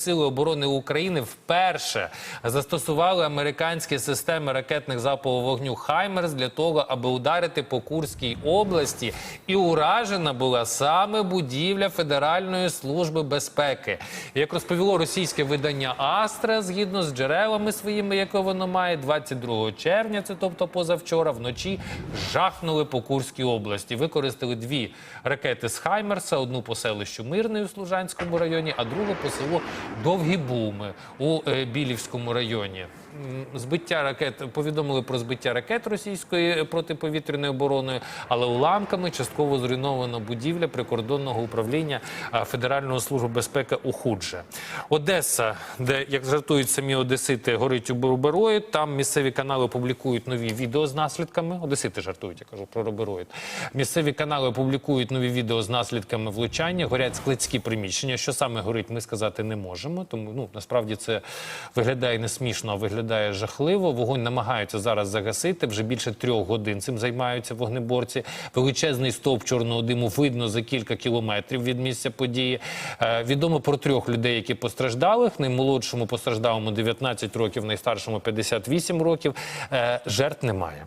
Сили оборони України вперше застосували американські системи ракетних залпового вогню Хаймерс для того, аби ударити по Курській області, і уражена була саме будівля Федеральної служби безпеки. Як розповіло російське видання Астра, згідно з джерелами своїми, яке воно має, 22 червня, це тобто позавчора, вночі жахнули по Курській області. Використали дві ракети з Хаймерса: одну по селищу Мирний у Служанському районі, а другу по селу Довгі Буми у е, Білівському районі. Збиття ракет повідомили про збиття ракет російської протиповітряної оборони, але уламками частково зруйнована будівля прикордонного управління Федеральної служби безпеки у Худже. Одеса, де як жартують самі одесити, горить у Рубероїд. Там місцеві канали публікують нові відео з наслідками. Одесити жартують, я кажу про Рубероїд. Місцеві канали публікують нові відео з наслідками влучання. Горять складські приміщення. Що саме горить, ми сказати не можемо. Тому ну насправді це виглядає не смішно, а виглядає жахливо. Вогонь намагаються зараз загасити. Вже більше трьох годин цим займаються вогнеборці. Величезний стовп чорного диму видно за кілька кілометрів від місця події. Е, відомо про трьох людей, які постраждали. Наймолодшому постраждалому 19 років, найстаршому 58 років. Е, жертв немає.